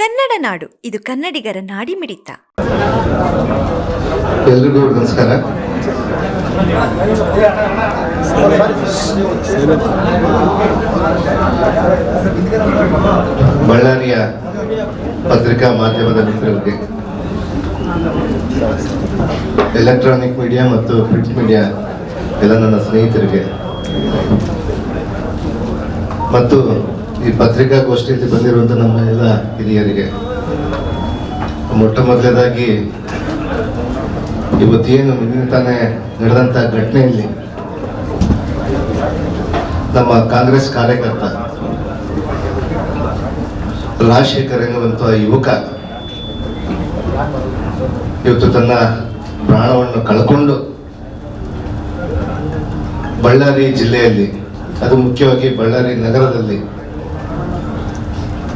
ಕನ್ನಡ ನಾಡು, ಇದು ಕನ್ನಡಿಗರ ನಾಡಿಮಿಡಿತ. ಎಲ್ರಿಗೂ ನಮಸ್ಕಾರ. ಬಳ್ಳಾರಿಯ ಪತ್ರಿಕಾ ಮಾಧ್ಯಮದ ಮಿತ್ರರಿಗೆ ಎಲೆಕ್ಟ್ರಾನಿಕ್ ಮೀಡಿಯಾ ಮತ್ತು ಪ್ರಿಂಟ್ ಮೀಡಿಯಾ ಎಲ್ಲ ನನ್ನ ಸ್ನೇಹಿತರಿಗೆ ಮತ್ತು ಈ ಪತ್ರಿಕಾಗೋಷ್ಠಿಯಲ್ಲಿ ಬಂದಿರುವಂಥ ನಮ್ಮ ಎಲ್ಲ ಹಿರಿಯರಿಗೆ ಮೊಟ್ಟ ಮೊದಲನೇದಾಗಿ ಇವತ್ತೇನು ನಿನ್ನೆ ತಾನೇ ನಡೆದಂಥ ಘಟನೆಯಲ್ಲಿ ನಮ್ಮ ಕಾಂಗ್ರೆಸ್ ಕಾರ್ಯಕರ್ತ ರಾಜಶೇಖರ್ ಎನ್ನುವಂಥ ಯುವಕ ಇವತ್ತು ತನ್ನ ಪ್ರಾಣವನ್ನು ಕಳ್ಕೊಂಡು ಬಳ್ಳಾರಿ ಜಿಲ್ಲೆಯಲ್ಲಿ, ಅದು ಮುಖ್ಯವಾಗಿ ಬಳ್ಳಾರಿ ನಗರದಲ್ಲಿ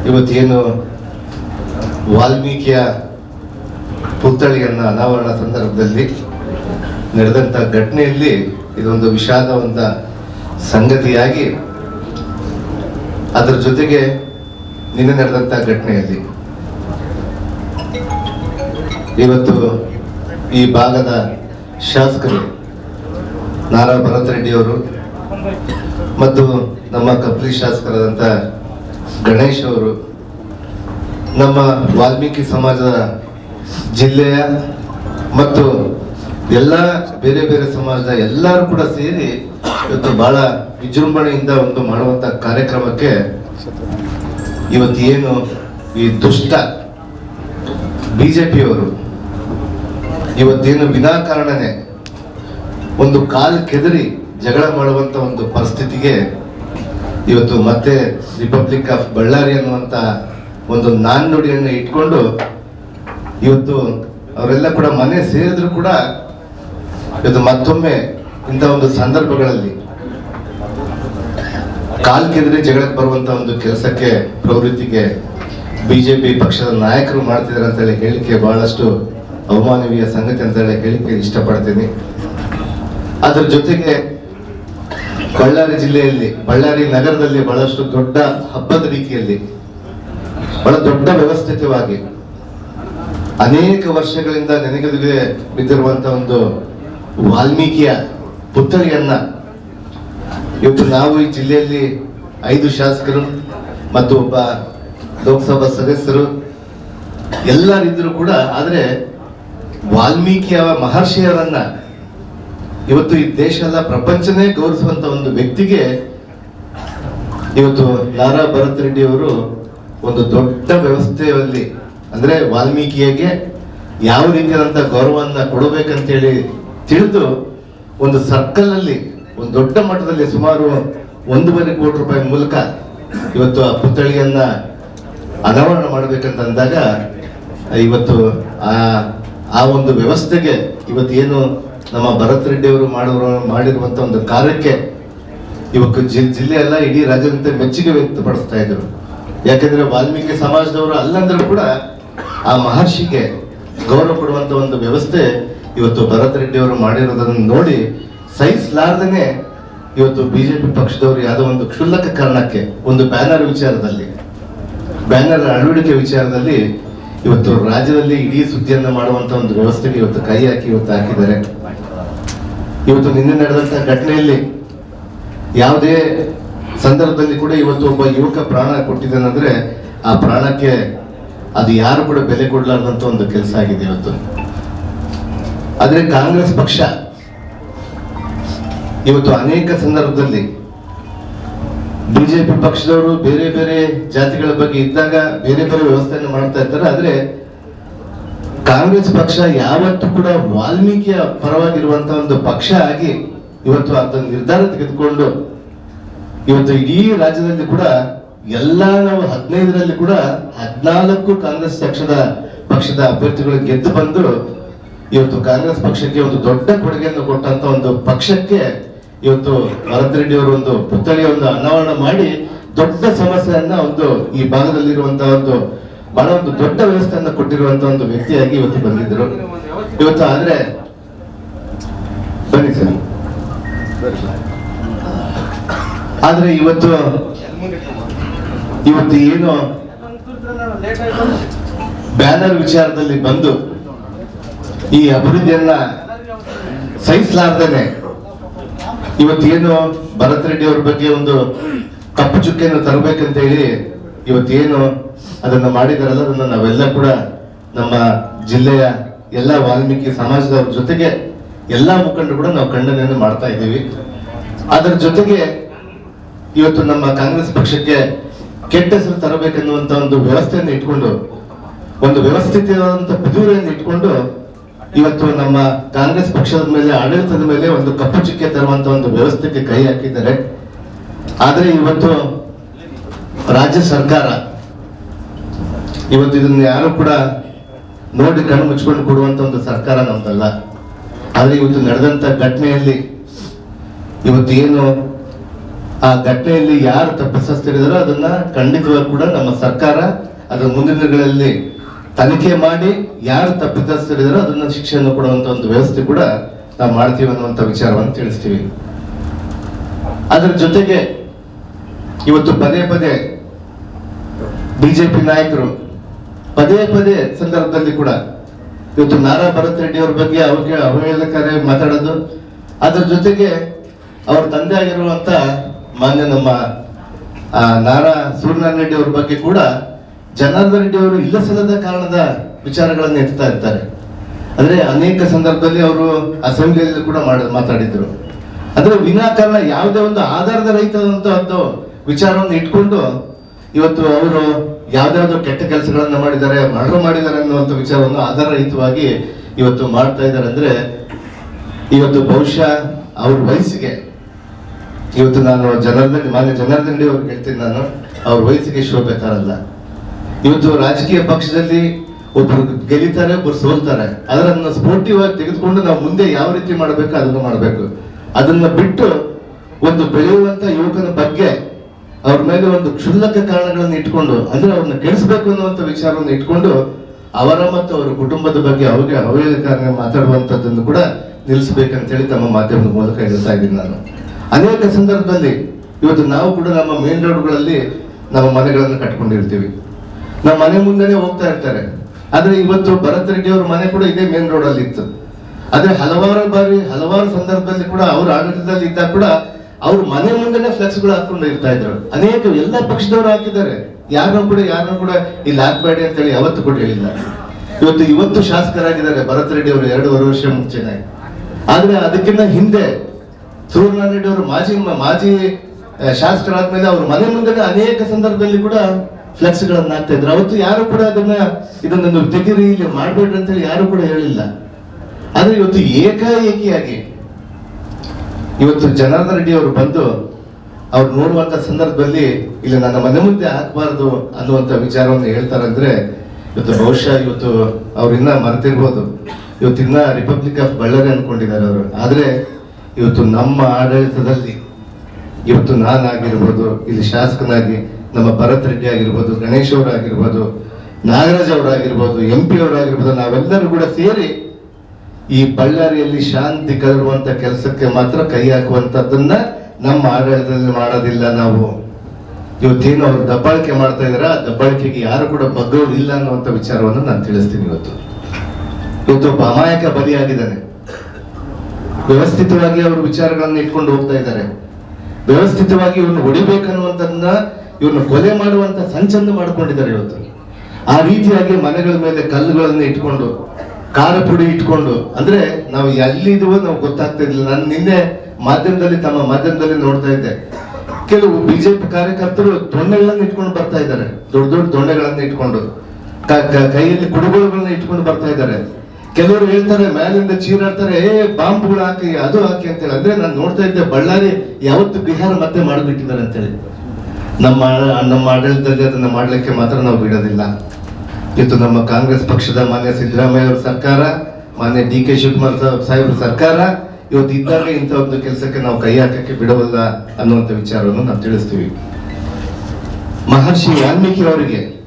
ಇವತ್ತೇನು ವಾಲ್ಮೀಕಿಯ ಪುತ್ಥಳಿಯನ್ನು ಅನಾವರಣ ಸಂದರ್ಭದಲ್ಲಿ ನಡೆದಂಥ ಘಟನೆಯಲ್ಲಿ ಇದೊಂದು ವಿಷಾದವಂತ ಸಂಗತಿಯಾಗಿ ಅದರ ಜೊತೆಗೆ ನಿನ್ನೆ ನಡೆದಂಥ ಘಟನೆಯಲ್ಲಿ ಇವತ್ತು ಈ ಭಾಗದ ಶಾಸಕರು ನಾರಾ ಭರತ್ ರೆಡ್ಡಿಯವರು ಮತ್ತು ನಮ್ಮ ಕಪ್ಲಿ ಶಾಸಕರಾದಂಥ ಗಣೇಶ್ ಅವರು ನಮ್ಮ ವಾಲ್ಮೀಕಿ ಸಮಾಜದ ಜಿಲ್ಲೆಯ ಮತ್ತು ಎಲ್ಲ ಬೇರೆ ಬೇರೆ ಸಮಾಜದ ಎಲ್ಲರೂ ಕೂಡ ಸೇರಿ ಇವತ್ತು ಬಹಳ ವಿಜೃಂಭಣೆಯಿಂದ ಒಂದು ಮಾಡುವಂತ ಕಾರ್ಯಕ್ರಮಕ್ಕೆ ಇವತ್ತು ಏನು ಈ ದುಷ್ಟ ಬಿಜೆಪಿಯವರು ಇವತ್ತೇನು ವಿನಾಕಾರಣನೆ ಒಂದು ಕಾಲು ಕೆದರಿ ಜಗಳ ಮಾಡುವಂತ ಒಂದು ಪರಿಸ್ಥಿತಿಗೆ ಇವತ್ತು ಮತ್ತೆ ರಿಪಬ್ಲಿಕ್ ಆಫ್ ಬಳ್ಳಾರಿ ಅನ್ನುವಂತ ಒಂದು ನಾಣ್ಣುಡಿಯನ್ನು ಇಟ್ಕೊಂಡು ಇವತ್ತು ಅವರೆಲ್ಲ ಕೂಡ ಮನೆ ಸೇರಿದ್ರು ಕೂಡ ಇವತ್ತು ಮತ್ತೊಮ್ಮೆ ಇಂಥ ಒಂದು ಸಂದರ್ಭಗಳಲ್ಲಿ ಕಾಲ್ ಕೆದ್ರೆ ಜಗಳಕ್ಕೆ ಬರುವಂತ ಒಂದು ಕೆಲಸಕ್ಕೆ, ಪ್ರವೃತ್ತಿಗೆ ಬಿಜೆಪಿ ಪಕ್ಷದ ನಾಯಕರು ಮಾಡ್ತಿದ್ದಾರೆ ಅಂತ ಹೇಳಿ ಹೇಳಿಕೆ ಬಹಳಷ್ಟು ಅವಮಾನವೀಯ ಸಂಗತಿ ಅಂತ ಹೇಳಿ ಹೇಳಿಕೆ ಇಷ್ಟಪಡ್ತೀನಿ. ಅದರ ಜೊತೆಗೆ ಬಳ್ಳಾರಿ ಜಿಲ್ಲೆಯಲ್ಲಿ, ಬಳ್ಳಾರಿ ನಗರದಲ್ಲಿ ಬಹಳಷ್ಟು ದೊಡ್ಡ ಹಬ್ಬದ ರೀತಿಯಲ್ಲಿ, ಬಹಳ ದೊಡ್ಡ ವ್ಯವಸ್ಥಿತವಾಗಿ ಅನೇಕ ವರ್ಷಗಳಿಂದ ನೆನೆಗುದಿಗೆ ಬಿದ್ದಿರುವಂತ ಒಂದು ವಾಲ್ಮೀಕಿಯ ಪುತ್ಥಳಿಯನ್ನ ಇವತ್ತು ನಾವು ಈ ಜಿಲ್ಲೆಯಲ್ಲಿ ಐದು ಶಾಸಕರು ಮತ್ತು ಒಬ್ಬ ಲೋಕಸಭಾ ಸದಸ್ಯರು ಎಲ್ಲರಿದ್ದರೂ ಕೂಡ, ಆದರೆ ವಾಲ್ಮೀಕಿಯ ಮಹರ್ಷಿಯರನ್ನ ಇವತ್ತು ಈ ದೇಶ ಪ್ರಪಂಚನೇ ಗೌರವಿಸುವಂತ ಒಂದು ವ್ಯಕ್ತಿಗೆ ಇವತ್ತು ನಾರಾ ಭರತ್ ರೆಡ್ಡಿ ಅವರು ಒಂದು ದೊಡ್ಡ ವ್ಯವಸ್ಥೆಯಲ್ಲಿ, ಅಂದ್ರೆ ವಾಲ್ಮೀಕಿಯಾಗೆ ಯಾವ ರೀತಿಯಾದಂತ ಗೌರವವನ್ನ ಕೊಡಬೇಕಂತೇಳಿ ತಿಳಿದು ಒಂದು ಸರ್ಕಲ್ ಅಲ್ಲಿ ಒಂದು ದೊಡ್ಡ ಮಟ್ಟದಲ್ಲಿ ಸುಮಾರು ಒಂದೂವರೆ ಕೋಟಿ ರೂಪಾಯಿ ಮೂಲಕ ಇವತ್ತು ಆ ಪುತ್ಥಳಿಯನ್ನ ಅನಾವರಣ ಮಾಡ್ಬೇಕಂತ ಅಂದಾಗ ಇವತ್ತು ಆ ಆ ಒಂದು ವ್ಯವಸ್ಥೆಗೆ ಇವತ್ತು ಏನು ನಮ್ಮ ಭರತ್ ರೆಡ್ಡಿ ಅವರು ಮಾಡಿರುವ ಮಾಡಿರುವಂತ ಒಂದು ಕಾರ್ಯಕ್ಕೆ ಇವತ್ತು ಜಿ- ಜಿಲ್ಲೆ ಎಲ್ಲ ಇಡೀ ರಾಜ್ಯದಂತೆ ಮೆಚ್ಚುಗೆ ವ್ಯಕ್ತಪಡಿಸ್ತಾ ಇದ್ರು ಯಾಕಂದ್ರೆ ವಾಲ್ಮೀಕಿ ಸಮಾಜದವರು ಅಲ್ಲಂದ್ರೂ ಕೂಡ ಆ ಮಹರ್ಷಿಗೆ ಗೌರವ ಕೊಡುವಂತ ಒಂದು ವ್ಯವಸ್ಥೆ ಇವತ್ತು ಭರತ್ ರೆಡ್ಡಿ ಅವರು ಮಾಡಿರೋದನ್ನು ನೋಡಿ ಸಹಿಸಲಾರ್ದನೆ ಇವತ್ತು ಬಿಜೆಪಿ ಪಕ್ಷದವರು ಯಾವುದೋ ಒಂದು ಕ್ಷುಲ್ಲಕ ಕಾರಣಕ್ಕೆ ಒಂದು ಬ್ಯಾನರ್ ವಿಚಾರದಲ್ಲಿ, ಬ್ಯಾನರ್ ಅಳವಡಿಕೆ ವಿಚಾರದಲ್ಲಿ ಇವತ್ತು ರಾಜ್ಯದಲ್ಲಿ ಇಡೀ ಸುದ್ದಿಯನ್ನು ಮಾಡುವಂತ ಒಂದು ವ್ಯವಸ್ಥೆಗೆ ಇವತ್ತು ಕೈ ಹಾಕಿ ಇವತ್ತು ಹಾಕಿದ್ದಾರೆ. ಇವತ್ತು ನಿನ್ನೆ ನಡೆದಂತ ಘಟನೆಯಲ್ಲಿ ಯಾವುದೇ ಸಂದರ್ಭದಲ್ಲಿ ಕೂಡ ಇವತ್ತು ಒಬ್ಬ ಯುವಕ ಪ್ರಾಣ ಕೊಟ್ಟಿದ್ದಾನಂದ್ರೆ ಆ ಪ್ರಾಣಕ್ಕೆ ಅದು ಯಾರು ಕೂಡ ಬೆಲೆ ಕೊಡಲಾರ್ದಂತ ಒಂದು ಕೆಲಸ ಆಗಿದೆ ಇವತ್ತು. ಆದರೆ ಕಾಂಗ್ರೆಸ್ ಪಕ್ಷ ಇವತ್ತು ಅನೇಕ ಸಂದರ್ಭದಲ್ಲಿ ಬಿಜೆಪಿ ಪಕ್ಷದವರು ಬೇರೆ ಬೇರೆ ಜಾತಿಗಳ ಬಗ್ಗೆ ಇದ್ದಾಗ ಬೇರೆ ಬೇರೆ ವ್ಯವಸ್ಥೆಯನ್ನು ಮಾಡ್ತಾ ಇರ್ತಾರೆ. ಆದ್ರೆ ಕಾಂಗ್ರೆಸ್ ಪಕ್ಷ ಯಾವತ್ತೂ ಕೂಡ ವಾಲ್ಮೀಕಿಯ ಪರವಾಗಿರುವಂತ ಒಂದು ಪಕ್ಷ ಆಗಿ ಇವತ್ತು ಅಂತ ನಿರ್ಧಾರ ತೆಗೆದುಕೊಂಡು ಇವತ್ತು ಇಡೀ ರಾಜ್ಯದಲ್ಲಿ ಕೂಡ ಎಲ್ಲ ನಾವು ಹದಿನೈದರಲ್ಲಿ ಕೂಡ ಹದಿನಾಲ್ಕು ಕಾಂಗ್ರೆಸ್ ಪಕ್ಷದ ಪಕ್ಷದ ಅಭ್ಯರ್ಥಿಗಳು ಗೆದ್ದು ಬಂದು ಇವತ್ತು ಕಾಂಗ್ರೆಸ್ ಪಕ್ಷಕ್ಕೆ ಒಂದು ದೊಡ್ಡ ಕೊಡುಗೆಯನ್ನು ಕೊಟ್ಟಂತ ಒಂದು ಪಕ್ಷಕ್ಕೆ ಇವತ್ತು ಭರತ್ ರೆಡ್ಡಿ ಅವರು ಒಂದು ಪುತ್ಥಳಿಯ ಒಂದು ಅನಾವರಣ ಮಾಡಿ ದೊಡ್ಡ ಸಮಸ್ಯೆಯನ್ನ ಒಂದು ಈ ಭಾಗದಲ್ಲಿರುವಂತಹ ಒಂದು ಬಹಳ ಒಂದು ದೊಡ್ಡ ವ್ಯವಸ್ಥೆಯನ್ನ ಕೊಟ್ಟಿರುವಂತ ಒಂದು ವ್ಯಕ್ತಿಯಾಗಿ ಇವತ್ತು ಬಂದಿದ್ರು ಇವತ್ತು ಆದ್ರೆ, ಬನ್ನಿ ಸರ್. ಆದ್ರೆ ಇವತ್ತು ಇವತ್ತು ಏನು ಬ್ಯಾನರ್ ವಿಚಾರದಲ್ಲಿ ಬಂದು ಈ ಅಭಿವೃದ್ಧಿಯನ್ನ ಸಹಿಸಲಾರ್ದೇನೆ ಇವತ್ತೇನು ಭರತ್ ರೆಡ್ಡಿ ಅವ್ರ ಬಗ್ಗೆ ಒಂದು ಕಪ್ಪು ಚುಕ್ಕೆಯನ್ನು ತರಬೇಕಂತ ಹೇಳಿ ಇವತ್ತೇನು ಅದನ್ನ ಮಾಡಿದಾರಲ್ಲ ಅದನ್ನ ನಾವೆಲ್ಲ ಕೂಡ ನಮ್ಮ ಜಿಲ್ಲೆಯ ಎಲ್ಲ ವಾಲ್ಮೀಕಿ ಸಮಾಜದವ್ರ ಜೊತೆಗೆ ಎಲ್ಲಾ ಮುಖಂಡರು ಕೂಡ ನಾವು ಖಂಡನೆಯನ್ನು ಮಾಡ್ತಾ ಇದ್ದೀವಿ. ಅದರ ಜೊತೆಗೆ ಇವತ್ತು ನಮ್ಮ ಕಾಂಗ್ರೆಸ್ ಪಕ್ಷಕ್ಕೆ ಕೆಟ್ಟ ಹೆಸರು ತರಬೇಕೆನ್ನುವಂತ ಒಂದು ವ್ಯವಸ್ಥೆಯನ್ನು ಇಟ್ಕೊಂಡು, ಒಂದು ವ್ಯವಸ್ಥಿತವಾದಂತ ಪಿತೂರಿಯನ್ನು ಇಟ್ಕೊಂಡು ಇವತ್ತು ನಮ್ಮ ಕಾಂಗ್ರೆಸ್ ಪಕ್ಷದ ಮೇಲೆ, ಆಡಳಿತದ ಮೇಲೆ ಒಂದು ಕಪ್ಪು ಚುಕ್ಕೆ ತರುವಂತ ಒಂದು ವ್ಯವಸ್ಥೆಗೆ ಕೈ ಹಾಕಿದ್ದಾರೆ. ಆದರೆ ಇವತ್ತು ರಾಜ್ಯ ಸರ್ಕಾರ ಇವತ್ತು ಇದನ್ನ ಯಾರು ಕೂಡ ನೋಡಿ ಕಣ್ಣು ಮುಚ್ಕೊಂಡು ಕೊಡುವಂತ ಒಂದು ಸರ್ಕಾರ ನಮ್ದಲ್ಲ. ಆದ್ರೆ ಇವತ್ತು ನಡೆದಂತ ಘಟನೆಯಲ್ಲಿ ಇವತ್ತು ಏನು ಆ ಘಟನೆಯಲ್ಲಿ ಯಾರು ತಪ್ಪಿಸ್ತಿದಾರೋ ಅದನ್ನ ಖಂಡಿತವಾಗಿ ಕೂಡ ನಮ್ಮ ಸರ್ಕಾರ ಅದರ ಮುಂದಿನ ದಿನಗಳಲ್ಲಿ ತನಿಖೆ ಮಾಡಿ ಯಾರು ತಪ್ಪಿತಸ್ಥರಿದಾರೋ ಅದನ್ನ ಶಿಕ್ಷೆಯನ್ನು ಕೊಡುವಂತ ಒಂದು ವ್ಯವಸ್ಥೆ ಕೂಡ ನಾವು ಮಾಡ್ತೀವಿ ಅನ್ನುವಂತ ವಿಚಾರವನ್ನು ತಿಳಿಸ್ತೀವಿ. ಅದರ ಜೊತೆಗೆ ಇವತ್ತು ಪದೇ ಪದೇ ಬಿಜೆಪಿ ನಾಯಕರು ಪದೇ ಪದೇ ಸಂದರ್ಭದಲ್ಲಿ ಕೂಡ ಇವತ್ತು ನಾರಾ ಭರತ್ ರೆಡ್ಡಿ ಅವ್ರ ಬಗ್ಗೆ ಅವ್ರಿಗೆ ಅವಹೇಳನಕಾರಿ ಮಾತಾಡೋದು. ಅದ್ರ ಜೊತೆಗೆ ಅವ್ರ ತಂದೆ ಆಗಿರುವಂತ ಮಾನ್ಯ ನಮ್ಮ ನಾರಾ ಸೂರ್ಯನಾರಾಯಣ ರೆಡ್ಡಿ ಅವ್ರ ಬಗ್ಗೆ ಕೂಡ ಜನಾರ್ದನ್ ರೆಡ್ಡಿ ಅವರು ಇಲ್ಲ ಸಲ್ಲದ ಕಾರಣದ ವಿಚಾರಗಳನ್ನು ಎತ್ತಾ ಇರ್ತಾರೆ. ಅಂದ್ರೆ ಅನೇಕ ಸಂದರ್ಭದಲ್ಲಿ ಅವರು ಅಸೆಂಬ್ಲಿಯಲ್ಲಿ ಕೂಡ ಮಾಡ, ಮಾತಾಡಿದ್ರು. ಅಂದ್ರೆ ವಿನಾಕಾರಣ ಯಾವುದೇ ಒಂದು ಆಧಾರದ ರಹಿತದಂತ ಒಂದು ವಿಚಾರವನ್ನು ಇಟ್ಕೊಂಡು ಇವತ್ತು ಅವರು ಯಾವ್ದಾವ್ದೋ ಕೆಟ್ಟ ಕೆಲಸಗಳನ್ನ ಮಾಡಿದ್ದಾರೆ, ಮರ್ಡರ್ ಮಾಡಿದ್ದಾರೆ ಅನ್ನುವಂಥ ವಿಚಾರವನ್ನು ಆಧಾರರಹಿತವಾಗಿ ಇವತ್ತು ಮಾಡ್ತಾ ಇದ್ದಾರೆ ಅಂದ್ರೆ, ಇವತ್ತು ಬಹುಶಃ ಅವ್ರ ವಯಸ್ಸಿಗೆ, ಇವತ್ತು ನಾನು ಜನಾರ್ದನ್, ಮಾನ್ಯ ಜನಾರ್ದನ್ ಅವ್ರಿಗೆ ಹೇಳ್ತೀನಿ ನಾನು, ಅವ್ರ ವಯಸ್ಸಿಗೆ ಶೋಭೆ ತರಲ್ಲ. ಇವತ್ತು ರಾಜಕೀಯ ಪಕ್ಷದಲ್ಲಿ ಒಬ್ರು ಗೆಲ್ಲಿತಾರೆ, ಒಬ್ರು ಸೋಲ್ತಾರೆ. ಅದನ್ನ ಸ್ಪೋರ್ಟಿವ್ ಆಗಿ ತೆಗೆದುಕೊಂಡು ನಾವು ಮುಂದೆ ಯಾವ ರೀತಿ ಮಾಡಬೇಕು, ಅದನ್ನ ಮಾಡಬೇಕು. ಅದನ್ನ ಬಿಟ್ಟು ಒಂದು ಬೆಳೆಯುವಂತ ಯುವಕನ ಬಗ್ಗೆ ಅವ್ರ ಮೇಲೆ ಒಂದು ಕ್ಷುಲ್ಲಕ ಕಾರಣಗಳನ್ನು ಇಟ್ಕೊಂಡು, ಅಂದ್ರೆ ಅವ್ರನ್ನ ಕೆಡಿಸ್ಬೇಕು ಅನ್ನುವಂತ ವಿಚಾರವನ್ನು ಇಟ್ಕೊಂಡು, ಅವರ ಮತ್ತು ಅವರ ಕುಟುಂಬದ ಬಗ್ಗೆ ಅವರಿಗೆ ಅವಹೇಳನಕಾರನ ಮಾತಾಡುವಂತದ್ದನ್ನು ಕೂಡ ನಿಲ್ಲಿಸಬೇಕಂತ ಹೇಳಿ ತಮ್ಮ ಮಾಧ್ಯಮದ ಮೂಲಕ ಹೇಳ್ತಾ ಇದ್ದೀನಿ ನಾನು. ಅನೇಕ ಸಂದರ್ಭದಲ್ಲಿ ಇವತ್ತು ನಾವು ಕೂಡ ನಮ್ಮ ಮೇನ್ ರೋಡ್ಗಳಲ್ಲಿ ನಮ್ಮ ಮನೆಗಳನ್ನು ಕಟ್ಕೊಂಡಿರ್ತೀವಿ. ನಮ್ಮ ಮನೆ ಮುಂದೆನೆ ಹೋಗ್ತಾ ಇರ್ತಾರೆ. ಆದ್ರೆ ಇವತ್ತು ಭರತ್ ರೆಡ್ಡಿ ಅವ್ರ ಮನೆ ಕೂಡ ಇದೇ ಮೇನ್ ರೋಡ್ ಅಲ್ಲಿ ಇತ್ತು. ಆದ್ರೆ ಹಲವಾರು ಬಾರಿ, ಹಲವಾರು ಸಂದರ್ಭದಲ್ಲಿ ಕೂಡ ಅವರ ಆಡಳಿತದಲ್ಲಿ ಇದ್ದಾಗ ಕೂಡ ಅವ್ರ ಮನೆ ಮುಂದೆ ಫ್ಲೆಕ್ಸ್ಗಳು ಹಾಕೊಂಡು ಇರ್ತಾ ಇದ್ರು. ಅನೇಕ ಎಲ್ಲ ಪಕ್ಷದವರು ಹಾಕಿದ್ದಾರೆ. ಯಾರನ್ನೂ ಕೂಡ ಯಾರನ್ನೂ ಕೂಡ ಇಲ್ಲಿ ಹಾಕ್ಬೇಡಿ ಅಂತ ಹೇಳಿ ಯಾವತ್ತು ಕೂಡ ಹೇಳಿಲ್ಲ. ಇವತ್ತು ಇವತ್ತು ಶಾಸಕರಾಗಿದ್ದಾರೆ ಭರತ್ ರೆಡ್ಡಿ ಅವರು ಎರಡೂವರೆ ವರ್ಷ ಮುಂಚೆನೆ. ಆದ್ರೆ ಅದಕ್ಕಿಂತ ಹಿಂದೆ ಸೂರ್ಯನಾರಾಯಣ ರೆಡ್ಡಿ ಅವರು ಮಾಜಿ ಮಾಜಿ ಶಾಸಕರಾದ ಶಾಸಕರಾದ್ಮೇಲೆ ಅವ್ರ ಮನೆ ಮುಂದೆ ಅನೇಕ ಸಂದರ್ಭದಲ್ಲಿ ಕೂಡ ಫ್ಲೆಕ್ಸ್ ಗಳನ್ನ ಹಾಕ್ತಾ ಇದ್ರು. ಅವತ್ತು ಯಾರು ಕೂಡ ಅದನ್ನ ಇದನ್ನೊಂದು ತೆಗಿರಿ ಇಲ್ಲಿ ಮಾಡ್ಬೇಡ್ರಿ ಅಂತ ಹೇಳಿ ಯಾರು ಕೂಡ ಹೇಳಿಲ್ಲ. ಆದ್ರೆ ಇವತ್ತು ಏಕಾಏಕಿಯಾಗಿ ಇವತ್ತು ಜನಾರ್ದನ್ ರೆಡ್ಡಿ ಅವರು ಬಂದು ಅವ್ರು ನೋಡುವಂತ ಸಂದರ್ಭದಲ್ಲಿ ಇಲ್ಲಿ ನನ್ನ ಮನೆ ಮುಂದೆ ಹಾಕಬಾರ್ದು ಅನ್ನುವಂತ ವಿಚಾರವನ್ನು ಹೇಳ್ತಾರಂದ್ರೆ, ಇವತ್ತು ಬಹುಶಃ ಇವತ್ತು ಅವ್ರು ಇನ್ನ ಮರೆತಿರ್ಬೋದು. ಇವತ್ತು ಇನ್ನ ರಿಪಬ್ಲಿಕ್ ಆಫ್ ಬಳ್ಳಾರಿ ಅನ್ಕೊಂಡಿದ್ದಾರೆ ಅವರು. ಆದ್ರೆ ಇವತ್ತು ನಮ್ಮ ಆಡಳಿತದಲ್ಲಿ ಇವತ್ತು ನಾನಾಗಿರ್ಬೋದು, ಇಲ್ಲಿ ಶಾಸಕನಾಗಿ ನಮ್ಮ ಭರತ್ ರೆಡ್ಡಿ ಆಗಿರ್ಬೋದು, ಗಣೇಶ್ ಅವರಾಗಿರ್ಬೋದು, ನಾಗರಾಜ್ ಅವರಾಗಿರ್ಬೋದು ಎಂ ಪಿ ಅವರಾಗಿರ್ಬೋದು, ನಾವೆಲ್ಲರೂ ಕೂಡ ಸೇರಿ ಈ ಬಳ್ಳಾರಿಯಲ್ಲಿ ಶಾಂತಿ ಕರಡುವಂತ ಕೆಲಸಕ್ಕೆ ಮಾತ್ರ ಕೈ ಹಾಕುವಂತದ್ದನ್ನ ನಮ್ಮ ಆಡಳಿತದಲ್ಲಿ ಮಾಡೋದಿಲ್ಲ ನಾವು. ಇವತ್ತೇನು ಅವ್ರು ದಬ್ಬಾಳಿಕೆ ಮಾಡ್ತಾ ಇದಾರೆ, ಆ ದಬ್ಬಾಳಿಕೆಗೆ ಯಾರು ಕೂಡ ಬಗ್ಗೋರು ಇಲ್ಲ ಅನ್ನುವಂತ ವಿಚಾರವನ್ನು ನಾನು ತಿಳಿಸ್ತೀನಿ ಇವತ್ತು. ಇವತ್ತು ಒಬ್ಬ ಅಮಾಯಕ ಬಲಿಯಾಗಿದ್ದಾನೆ. ವ್ಯವಸ್ಥಿತವಾಗಿ ಅವರು ವಿಚಾರಗಳನ್ನ ಇಟ್ಕೊಂಡು ಹೋಗ್ತಾ ಇದ್ದಾರೆ. ವ್ಯವಸ್ಥಿತವಾಗಿ ಇವನು ಹೊಡಿಬೇಕನ್ನುವಂತದನ್ನ ಇವನು ಕೊಲೆ ಮಾಡುವಂತ ಸಂಚನ್ನು ಮಾಡ್ಕೊಂಡಿದ್ದಾರೆ ಇವತ್ತು. ಆ ರೀತಿಯಾಗಿ ಮನೆಗಳ ಮೇಲೆ ಕಲ್ಲುಗಳನ್ನ ಇಟ್ಕೊಂಡು ಖಾರ ಪುಡಿ ಇಟ್ಕೊಂಡು, ಅಂದ್ರೆ ನಾವು ಎಲ್ಲಿದೀವೋ ನಾವು ಗೊತ್ತಾಗ್ತಾ ಇರ್ಲಿಲ್ಲ ನಾನು ನಿನ್ನೆ ಮಾಧ್ಯಮದಲ್ಲಿ, ತಮ್ಮ ಮಾಧ್ಯಮದಲ್ಲಿ ನೋಡ್ತಾ ಇದ್ದೆ. ಕೆಲವು ಬಿಜೆಪಿ ಕಾರ್ಯಕರ್ತರು ದೊಣ್ಣೆಗಳನ್ನ ಇಟ್ಕೊಂಡು ಬರ್ತಾ ಇದ್ದಾರೆ. ದೊಡ್ಡ ದೊಡ್ಡ ದೊಣ್ಣೆಗಳನ್ನ ಇಟ್ಕೊಂಡು ಕೈಯಲ್ಲಿ ಕುಡುಗೋಲುಗಳನ್ನ ಇಟ್ಕೊಂಡು ಬರ್ತಾ ಇದ್ದಾರೆ. ಕೆಲವರು ಹೇಳ್ತಾರೆ ಮೇಲಿಂದ ಚೀರಾಡ್ತಾರೆ, ಏ, ಬಾಂಬ್ಗಳು ಹಾಕಿ, ಅದು ಹಾಕಿ ಅಂತೇಳಿ. ಅಂದ್ರೆ ನಾನು ನೋಡ್ತಾ ಇದ್ದೆ, ಬಳ್ಳಾರಿ ಯಾವತ್ತು ಬಿಹಾರ ಮತ್ತೆ ಮಾಡಿಬಿಟ್ಟಿದ್ದಾರೆ ಅಂತೇಳಿ. ನಮ್ಮ ಆ- ನಮ್ಮ ಆಡಳಿತದಲ್ಲಿ ಅದನ್ನ ಮಾಡ್ಲಿಕ್ಕೆ ಮಾತ್ರ ನಾವು ಬಿಡೋದಿಲ್ಲ. ಇವತ್ತು ನಮ್ಮ ಕಾಂಗ್ರೆಸ್ ಪಕ್ಷದ ಮಾನ್ಯ ಸಿದ್ದರಾಮಯ್ಯ ಅವರ ಸರ್ಕಾರ, ಮಾನ್ಯ ಡಿ ಕೆ ಶಿವಕುಮಾರ್ ಸಾಹೇಬ್- ಸರ್ಕಾರ. ಇವತ್ತು ಇದ್ದಾಗ ಇಂಥ ಒಂದು ಕೆಲಸಕ್ಕೆ ನಾವು ಕೈ ಹಾಕಕ್ಕೆ ಬಿಡವಲ್ಲ ಅನ್ನುವಂಥ ವಿಚಾರವನ್ನು ನಾವು ತಿಳಿಸ್ತೀವಿ. ಮಹರ್ಷಿ ವಾಲ್ಮೀಕಿ ಅವರಿಗೆ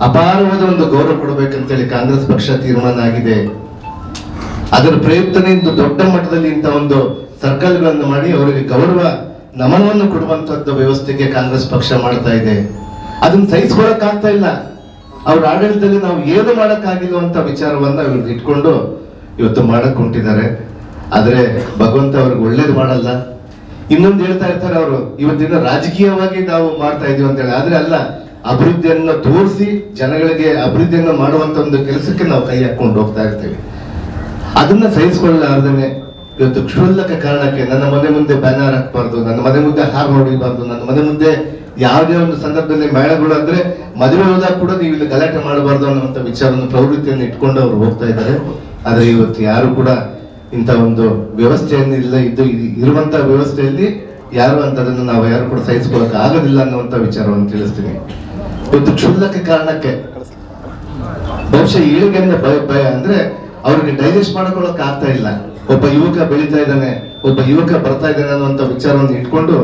ಅಪಾರವಾದ ಒಂದು ಗೌರವ ಕೊಡಬೇಕಂತೇಳಿ ಕಾಂಗ್ರೆಸ್ ಪಕ್ಷ ತೀರ್ಮಾನ ಆಗಿದೆ. ಅದರ ಪ್ರಯುಕ್ತನೇ ಇಂದು ದೊಡ್ಡ ಮಟ್ಟದಲ್ಲಿ ಇಂಥ ಒಂದು ಸರ್ಕಲ್ಗಳನ್ನು ಮಾಡಿ ಅವರಿಗೆ ಗೌರವ, ನಮನವನ್ನು ಕೊಡುವಂತದ್ದು ವ್ಯವಸ್ಥೆಗೆ ಕಾಂಗ್ರೆಸ್ ಪಕ್ಷ ಮಾಡ್ತಾ ಇದೆ. ಅದನ್ನ ಸಹಿಸ್ಕೊಳಕ್ ಇಲ್ಲ. ಅವ್ರ ಆಡಳಿತದಲ್ಲಿ ನಾವು ಏನು ಮಾಡಕ್ಕಾಗಿಲ್ಲ ಅಂತ ವಿಚಾರವನ್ನ ಇವ್ರು ಇಟ್ಕೊಂಡು ಇವತ್ತು ಮಾಡಕ್ ಹೊಂಟಿದ್ದಾರೆ. ಆದ್ರೆ ಭಗವಂತ ಅವ್ರಿಗೆ ಒಳ್ಳೇದು ಮಾಡಲ್ಲ. ಇನ್ನೊಂದು ಹೇಳ್ತಾ ಇರ್ತಾರೆ ಅವರು ಇವತ್ತಿನ ರಾಜಕೀಯವಾಗಿ ನಾವು ಮಾಡ್ತಾ ಇದೀವಿ ಅಂತ ಹೇಳಿ ಆದ್ರೆ ಅಲ್ಲ, ಅಭಿವೃದ್ಧಿಯನ್ನು ತೋರಿಸಿ ಜನಗಳಿಗೆ ಅಭಿವೃದ್ಧಿಯನ್ನು ಮಾಡುವಂತ ಒಂದು ಕೆಲಸಕ್ಕೆ ನಾವು ಕೈ ಹಾಕೊಂಡು ಹೋಗ್ತಾ ಇರ್ತೀವಿ. ಅದನ್ನ ಸಹಿಸಿಕೊಳ್ಳಲಾರ್ದೇನೆ ಇವತ್ತು ಕ್ಷುಲ್ಲಕ ಕಾರಣಕ್ಕೆ ನನ್ನ ಮನೆ ಮುಂದೆ ಬ್ಯಾನರ್ ಹಾಕ್ಬಾರ್ದು, ನನ್ನ ಮನೆ ಮುಂದೆ ಹಾರ್ ಹೊಡಿಬಾರ್ದು, ನನ್ನ ಮನೆ ಮುಂದೆ ಯಾವುದೇ ಒಂದು ಸಂದರ್ಭದಲ್ಲಿ ಮೇಳಗಳು ಅಂದ್ರೆ ಮದುವೆ ಹೋದಾಗ ಕೂಡ ನೀವು ಇಲ್ಲಿ ಗಲಾಟೆ ಮಾಡಬಾರ್ದು ಅನ್ನುವಂಥ ವಿಚಾರವನ್ನು ಪ್ರವೃತ್ತಿಯನ್ನು ಇಟ್ಕೊಂಡು ಅವ್ರು ಹೋಗ್ತಾ ಇದ್ದಾರೆ. ಆದ್ರೆ ಇವತ್ತು ಯಾರು ಕೂಡ ಇಂಥ ಒಂದು ವ್ಯವಸ್ಥೆಯನ್ನು ಇಲ್ಲ ಇದ್ದು ಇರುವಂತಹ ಇರುವಂತ ವ್ಯವಸ್ಥೆಯಲ್ಲಿ ಯಾರು ಅಂತದನ್ನು ನಾವು ಯಾರು ಕೂಡ ಸಹಿಸಿಕೊಳ್ಳಕ್ ಆಗೋದಿಲ್ಲ ಅನ್ನುವಂಥ ವಿಚಾರವನ್ನು ತಿಳಿಸ್ತೀನಿ. ಇವತ್ತು ಕ್ಷುಲ್ಲಕ ಕಾರಣಕ್ಕೆ ಬಹುಶಃ ಏಳಿಗೆಯಿಂದ ಭಯ ಭಯ ಅಂದ್ರೆ ಅವ್ರಿಗೆ ಡೈಜೆಸ್ಟ್ ಮಾಡ್ಕೊಳಕ್ ಆಗ್ತಾ ಇಲ್ಲ. ಒಬ್ಬ ಯುವಕ ಬೆಳೀತಾ ಇದ್ದಾನೆ, ಒಬ್ಬ ಯುವಕ ಬರ್ತಾ ಇದ್ದಾನೆ ಅನ್ನುವಂತ ವಿಚಾರವನ್ನು ಇಟ್ಕೊಂಡು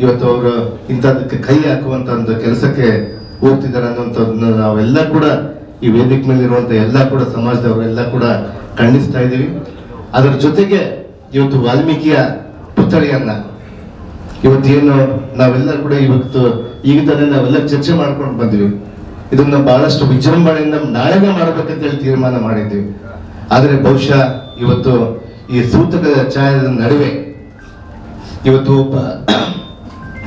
ಇವತ್ತು ಅವರು ಇಂಥದಕ್ಕೆ ಕೈ ಹಾಕುವಂತ ಒಂದು ಕೆಲಸಕ್ಕೆ ಹೋಗ್ತಿದ್ದಾರೆ ಅನ್ನೋಂಥದ್ದನ್ನ ನಾವೆಲ್ಲ ಕೂಡ ಈ ವೇದಿಕೆ ಮೇಲೆ ಇರುವಂತ ಎಲ್ಲ ಕೂಡ ಸಮಾಜದವರೆಲ್ಲ ಕೂಡ ಖಂಡಿಸ್ತಾ ಇದ್ದೀವಿ. ಅದರ ಜೊತೆಗೆ ಇವತ್ತು ವಾಲ್ಮೀಕಿಯ ಪುತ್ಥಳಿಯನ್ನ ಇವತ್ತೇನು ನಾವೆಲ್ಲ ಕೂಡ ಇವತ್ತು ಈಗ ತಾನೇ ನಾವೆಲ್ಲ ಚರ್ಚೆ ಮಾಡ್ಕೊಂಡು ಬಂದ್ವಿ ಇದನ್ನ ಬಹಳಷ್ಟು ವಿಜೃಂಭಣೆಯಿಂದ ನಾಳೆನೇ ಮಾಡ್ಬೇಕಂತ ಹೇಳಿ ತೀರ್ಮಾನ ಮಾಡಿದ್ವಿ ಆದರೆ ಬಹುಶಃ ಇವತ್ತು ಈ ಸೂತಕ ಛಾಯದ ನಡುವೆ ಇವತ್ತು ಒಬ್ಬ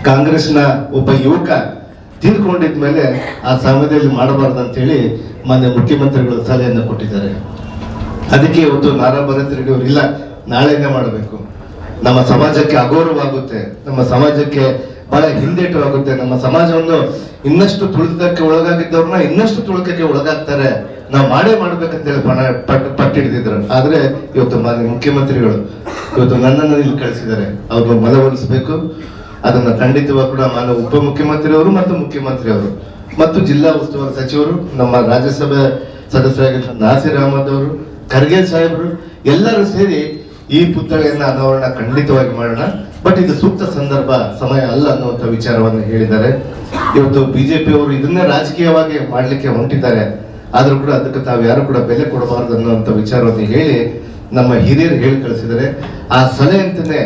ಕಾಂಗ್ರೆಸ್ನ ಒಬ್ಬ ಯುವಕ ತೀರ್ಕೊಂಡಿದ್ಮೇಲೆ ಆ ಸಮಯದಲ್ಲಿ ಮಾಡಬಾರ್ದು ಅಂತ ಹೇಳಿ ಮಾನ್ಯ ಮುಖ್ಯಮಂತ್ರಿಗಳು ಸಲಹೆಯನ್ನು ಕೊಟ್ಟಿದ್ದಾರೆ. ಅದಕ್ಕೆ ಇವತ್ತು ನಾರಾ ಭರತ್ ರೆಡ್ಡಿ ಅವರು, ಇಲ್ಲ, ನಾಳೆನೇ ಮಾಡಬೇಕು. ನಮ್ಮ ಸಮಾಜಕ್ಕೆ ಅಗೌರವಾಗುತ್ತೆ. ನಮ್ಮ ಸಮಾಜಕ್ಕೆ ಬಹಳ ಹಿಂದೇಟವಾಗುತ್ತೆ. ನಮ್ಮ ಸಮಾಜವನ್ನು ಇನ್ನಷ್ಟು ತುಳಿತಕ್ಕೆ ಒಳಗಾಗಿದ್ದವ್ರನ್ನ ಇನ್ನಷ್ಟು ತುಳಿತಕ್ಕೆ ಒಳಗಾಗ್ತಾರೆ. ನಾವು ಮಾಡೇ ಮಾಡ್ಬೇಕಂತೇಳಿ ಪಣ, ಪಟ್ ಪಟ್ಟಿಡಿದ್ರು ಆದ್ರೆ ಇವತ್ತು ಮಾನ್ಯ ಮುಖ್ಯಮಂತ್ರಿಗಳು ಇವತ್ತು ನನ್ನನ್ನು ಇಲ್ಲಿ ಕಳಿಸಿದ್ದಾರೆ. ಅವ್ರನ್ನ ಮನವೊಲಿಸಬೇಕು. ಅದನ್ನ ಖಂಡಿತವಾಗಿ ಕೂಡ ಮಾನ್ಯ ಉಪಮುಖ್ಯಮಂತ್ರಿ ಅವರು ಮತ್ತು ಮುಖ್ಯಮಂತ್ರಿ ಅವರು ಮತ್ತು ಜಿಲ್ಲಾ ಉಸ್ತುವಾರಿ ಸಚಿವರು, ನಮ್ಮ ರಾಜ್ಯಸಭೆ ಸದಸ್ಯರಾಗಿದ್ದ ನಾಸಿರ್ ಅಹಮದ್ ಅವರು, ಖರ್ಗೆ ಸಾಹೇಬರು ಎಲ್ಲರೂ ಸೇರಿ ಈ ಪುತ್ಥಳಿಯನ್ನು ಅನಾವರಣ ಖಂಡಿತವಾಗಿ ಮಾಡೋಣ. ಬಟ್ ಇದು ಸೂಕ್ತ ಸಂದರ್ಭ, ಸಮಯ ಅಲ್ಲ ಅನ್ನುವಂಥ ವಿಚಾರವನ್ನು ಹೇಳಿದ್ದಾರೆ. ಇವತ್ತು ಬಿಜೆಪಿ ಅವರು ಇದನ್ನೇ ರಾಜಕೀಯವಾಗಿ ಮಾಡಲಿಕ್ಕೆ ಹೊಂಟಿದ್ದಾರೆ. ಆದರೂ ಕೂಡ ಅದಕ್ಕೆ ತಾವು ಯಾರು ಕೂಡ ಬೆಲೆ ಕೊಡಬಾರದು ಅನ್ನುವಂಥ ವಿಚಾರವನ್ನು ಹೇಳಿ ನಮ್ಮ ಹಿರಿಯರು ಹೇಳಿ ಕಳಿಸಿದರೆ ಆ ಸಲಹೆಯಂತೆಯೇ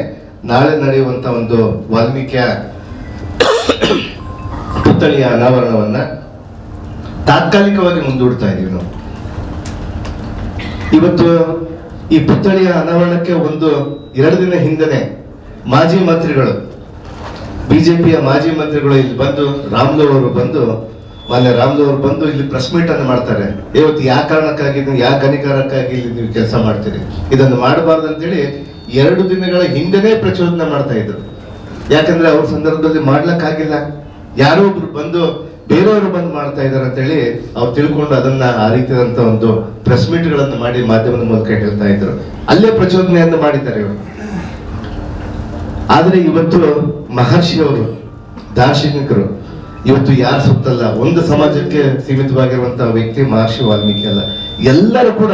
ನಾಳೆ ನಡೆಯುವಂತ ಒಂದು ವಾಲ್ಮೀಕಿಯ ಪುತ್ಥಳಿಯ ಅನಾವರಣವನ್ನ ತಾತ್ಕಾಲಿಕವಾಗಿ ಮುಂದೂಡ್ತಾ ಇದೀವಿ ನಾವು. ಇವತ್ತು ಈ ಪುತ್ಥಳಿಯ ಅನಾವರಣಕ್ಕೆ ಒಂದು ಎರಡು ದಿನ ಹಿಂದನೆ ಮಾಜಿ ಮಂತ್ರಿಗಳು, ಬಿಜೆಪಿಯ ಮಾಜಿ ಮಂತ್ರಿಗಳು ಇಲ್ಲಿ ಬಂದು ರಾಮ್ಲೋ ಅವರು ಬಂದು, ಮಾನ್ಯ ರಾಮ್ಲೋ ಅವರು ಬಂದು ಇಲ್ಲಿ ಪ್ರೆಸ್ ಮೀಟ್ ಅನ್ನು ಮಾಡ್ತಾರೆ. ಇವತ್ತು ಯಾವ ಕಾರಣಕ್ಕಾಗಿ ನೀವು ಯಾವ ಗಣಿಕಾರಕ್ಕಾಗಿ ಇಲ್ಲಿ ನೀವು ಕೆಲಸ ಮಾಡ್ತೀರಿ? ಇದನ್ನು ಮಾಡಬಾರ್ದು ಅಂತೇಳಿ ಎರಡು ದಿನಗಳ ಹಿಂದೆನೇ ಪ್ರಚೋದನೆ ಮಾಡ್ತಾ ಇದ್ರು ಯಾಕಂದ್ರೆ ಅವ್ರ ಸಂದರ್ಭದಲ್ಲಿ ಮಾಡ್ಲಕ್ಕಾಗಿಲ್ಲ. ಯಾರೋ ಒಬ್ರು ಬಂದು ಬೇರೆಯವರು ಬಂದು ಮಾಡ್ತಾ ಇದಾರೆ ಅಂತೇಳಿ ಅವ್ರು ತಿಳ್ಕೊಂಡು ಅದನ್ನ ಆ ರೀತಿಯಾದಂತ ಒಂದು ಪ್ರೆಸ್ ಮೀಟ್ಗಳನ್ನು ಮಾಡಿ ಮಾಧ್ಯಮದ ಮೂಲಕ ಹೇಳ್ತಾ ಇದ್ರು. ಅಲ್ಲೇ ಪ್ರಚೋದನೆಯನ್ನು ಮಾಡಿದ್ದಾರೆ ಇವರು. ಆದ್ರೆ ಇವತ್ತು ಮಹರ್ಷಿ ಅವರು, ದಾರ್ಶನಿಕರು, ಇವತ್ತು ಯಾರು ಸುತ್ತಲ್ಲ, ಒಂದು ಸಮಾಜಕ್ಕೆ ಸೀಮಿತವಾಗಿರುವಂತಹ ವ್ಯಕ್ತಿ ಮಹರ್ಷಿ ವಾಲ್ಮೀಕಿ ಅಲ್ಲ. ಎಲ್ಲರೂ ಕೂಡ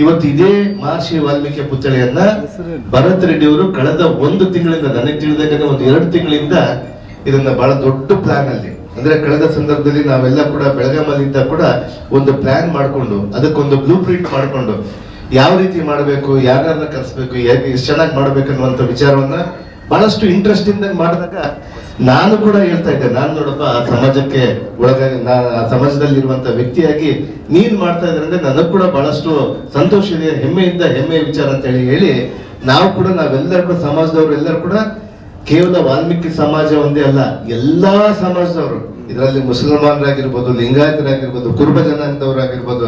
ಇವತ್ತು ಇದೇ ಮಹರ್ಷಿ ವಾಲ್ಮೀಕಿ ಪುತ್ಥಳಿಯನ್ನ ಭರತ್ ರೆಡ್ಡಿ ಅವರು ಕಳೆದ ಒಂದು ತಿಂಗಳಿಂದ, ನನಗೆ ತಿಳಿದಾಗ ಒಂದು ಎರಡು ತಿಂಗಳಿಂದ ಇದನ್ನ ಬಹಳ ದೊಡ್ಡ ಪ್ಲಾನ್ ಅಲ್ಲಿ. ಅಂದ್ರೆ ಕಳೆದ ಸಂದರ್ಭದಲ್ಲಿ ನಾವೆಲ್ಲ ಕೂಡ ಬೆಳಗಾಮಲ್ಲಿದ್ದ ಕೂಡ ಒಂದು ಪ್ಲಾನ್ ಮಾಡಿಕೊಂಡು, ಅದಕ್ಕೊಂದು ಬ್ಲೂ ಪ್ರಿಂಟ್ ಮಾಡಿಕೊಂಡು ಯಾವ ರೀತಿ ಮಾಡಬೇಕು ಯಾರನ್ನ ಕಲಿಸ್ಬೇಕು ಎಷ್ಟು ಚೆನ್ನಾಗಿ ಮಾಡ್ಬೇಕು ಅನ್ನುವಂಥ ವಿಚಾರವನ್ನ ಬಹಳಷ್ಟು ಇಂಟ್ರೆಸ್ಟ್ ಇಂದ ಮಾಡಿದಾಗ ನಾನು ಕೂಡ ಹೇಳ್ತಾ ಇದ್ದೆ, ನಾನು ನೋಡಪ್ಪ, ಆ ಸಮಾಜಕ್ಕೆ ಒಳಗಾಗಿ ನಾ, ಆ ಸಮಾಜದಲ್ಲಿರುವಂತ ವ್ಯಕ್ತಿಯಾಗಿ ನೀನ್ ಮಾಡ್ತಾ ಇದ್ರಂದ್ರೆ ನನಗ್ ಕೂಡ ಬಹಳಷ್ಟು ಸಂತೋಷ ಇದೆ, ಹೆಮ್ಮೆಯಿಂದ ಹೆಮ್ಮೆಯ ವಿಚಾರ ಅಂತ ಹೇಳಿ ಹೇಳಿ, ನಾವು ಕೂಡ, ನಾವೆಲ್ಲರೂ ಕೂಡ, ಸಮಾಜದವರು ಎಲ್ಲರೂ ಕೂಡ ಕೇವಲ ವಾಲ್ಮೀಕಿ ಸಮಾಜ ಒಂದೇ ಅಲ್ಲ, ಎಲ್ಲಾ ಸಮಾಜದವರು, ಇದರಲ್ಲಿ ಮುಸಲ್ಮಾನರಾಗಿರ್ಬೋದು, ಲಿಂಗಾಯತರಾಗಿರ್ಬೋದು, ಕುರುಬ ಜನಾಂಗದವರಾಗಿರ್ಬೋದು,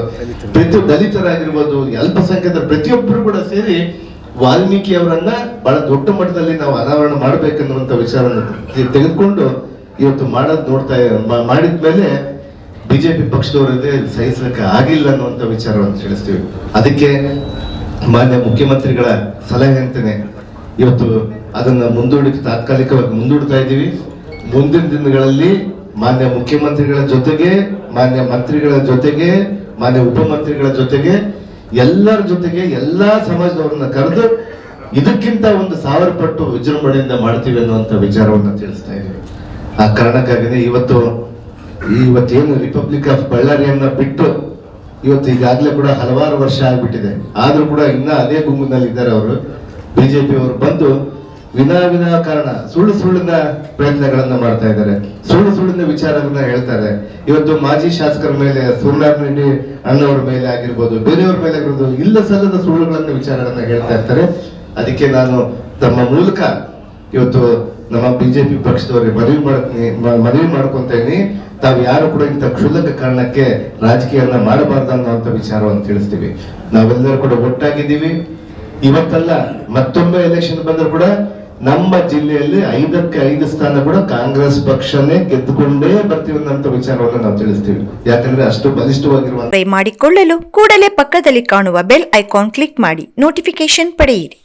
ಪ್ರತಿ ದಲಿತರಾಗಿರ್ಬೋದು ಅಲ್ಪಸಂಖ್ಯಾತ ಪ್ರತಿಯೊಬ್ಬರು ಕೂಡ ಸೇರಿ ವಾಲ್ಮೀಕಿ ಅವರನ್ನ ಬಹಳ ದೊಡ್ಡ ಮಟ್ಟದಲ್ಲಿ ನಾವು ಅನಾವರಣ ಮಾಡಬೇಕನ್ನುವಂತ ವಿಚಾರವನ್ನು ತೆಗೆದುಕೊಂಡು ಇವತ್ತು ಮಾಡೋದ್ ನೋಡ್ತಾ ಮಾ- ಮಾಡಿದ್ಮೇಲೆ ಬಿಜೆಪಿ ಪಕ್ಷದವರದೇ ಸಹಿಸಲಿಕ್ಕೆ ಆಗಿಲ್ಲ ಅನ್ನುವಂತ ವಿಚಾರವನ್ನು ತಿಳಿಸ್ತೀವಿ. ಅದಕ್ಕೆ ಮಾನ್ಯ ಮುಖ್ಯಮಂತ್ರಿಗಳ ಸಲಹೆ ಅಂತಾನೆ ಇವತ್ತು ಅದನ್ನ ಮುಂದೂಡಿಕೆ ತಾತ್ಕಾಲಿಕವಾಗಿ ಮುಂದೂಡ್ತಾ ಇದ್ದೀವಿ. ಮುಂದಿನ ದಿನಗಳಲ್ಲಿ ಮಾನ್ಯ ಮುಖ್ಯಮಂತ್ರಿಗಳ ಜೊತೆಗೆ, ಮಾನ್ಯ ಮಂತ್ರಿಗಳ ಜೊತೆಗೆ, ಮಾನ್ಯ ಉಪಮಂತ್ರಿಗಳ ಜೊತೆಗೆ ಎಲ್ಲರ ಜೊತೆಗೆ ಎಲ್ಲಾ ಸಮಾಜದವರನ್ನ ಕರೆದು ಇದಕ್ಕಿಂತ ಒಂದು ಸಾವಿರ ಪಟ್ಟು ವಿಜೃಂಭಣೆಯಿಂದ ಮಾಡ್ತೀವಿ ಅನ್ನುವಂತ ವಿಚಾರವನ್ನ ತಿಳಿಸ್ತಾ ಇದ್ದೀವಿ. ಆ ಕಾರಣಕ್ಕಾಗಿನೇ ಇವತ್ತು ಇವತ್ತೇನು ರಿಪಬ್ಲಿಕ್ ಆಫ್ ಬಳ್ಳಾರಿಯನ್ನ ಬಿಟ್ಟು ಇವತ್ತು ಈಗಾಗಲೇ ಕೂಡ ಹಲವಾರು ವರ್ಷ ಆಗ್ಬಿಟ್ಟಿದೆ. ಆದ್ರೂ ಕೂಡ ಇನ್ನ ಅದೇ ಗುಂಪಿನಲ್ಲಿ ಇದ್ದಾರೆ ಅವರು. ಬಿಜೆಪಿ ಅವರು ಬಂದು ವಿನಾ ವಿನಾ ಕಾರಣ ಸುಳ್ಳು ಸುಳ್ಳಿನ ಪ್ರಯತ್ನಗಳನ್ನ ಮಾಡ್ತಾ ಇದ್ದಾರೆ. ಸುಳ್ಳು ಸುಳ್ಳಿನ ವಿಚಾರಗಳನ್ನ ಹೇಳ್ತಾರೆ ಇವತ್ತು ಮಾಜಿ ಶಾಸಕರ ಮೇಲೆ ರೆಡ್ಡಿ ಅಣ್ಣವರ ಮೇಲೆ ಆಗಿರ್ಬೋದು, ಬೇರೆಯವ್ರ ಮೇಲೆ ಆಗಿರ್ಬೋದು, ಇಲ್ಲ ಸಲ್ಲದ ಸುಳ್ಳುಗಳನ್ನ ವಿಚಾರಗಳನ್ನ ಹೇಳ್ತಾ ಇರ್ತಾರೆ. ಅದಕ್ಕೆ ನಾನು ತಮ್ಮ ಮೂಲಕ ಇವತ್ತು ನಮ್ಮ ಬಿಜೆಪಿ ಪಕ್ಷದವರಿಗೆ ಮನವಿ ಮಾಡ್ತೀನಿ ಮನವಿ ಮನವಿ ಮಾಡ್ಕೊಂತೀನಿ ತಾವು ಯಾರು ಕೂಡ ಇಂಥ ಕ್ಷುಲ್ಲಕ ಕಾರಣಕ್ಕೆ ರಾಜಕೀಯವನ್ನ ಮಾಡಬಾರ್ದು ಅನ್ನುವಂಥ ವಿಚಾರವನ್ನು ತಿಳಿಸ್ತೀವಿ. ನಾವೆಲ್ಲರೂ ಕೂಡ ಒಟ್ಟಾಗಿದ್ದೀವಿ. ಇವತ್ತಲ್ಲ ಮತ್ತೊಮ್ಮೆ ಎಲೆಕ್ಷನ್ ಬಂದರೂ ಕೂಡ ನಮ್ಮ ಜಿಲ್ಲೆಯಲ್ಲಿ ಐದಕ್ಕೆ ಐದು ಸ್ಥಾನ ಕೂಡ ಕಾಂಗ್ರೆಸ್ ಪಕ್ಷನೇ ಗೆದ್ದುಕೊಂಡೇ ಬರ್ತೀವಿ ವಿಚಾರವನ್ನು ನಾವು ತಿಳಿಸ್ತೀವಿ. ಯಾಕಂದ್ರೆ ಅಷ್ಟು ಬಲಿಷ್ಠವಾಗಿರುವಂತ ಮಾಡಿಕೊಳ್ಳಲು ಕೂಡಲೇ ಪಕ್ಕದಲ್ಲಿ ಕಾಣುವ ಬೆಲ್ ಐಕಾನ್ ಕ್ಲಿಕ್ ಮಾಡಿ ನೋಟಿಫಿಕೇಶನ್ ಪಡೆಯಿರಿ.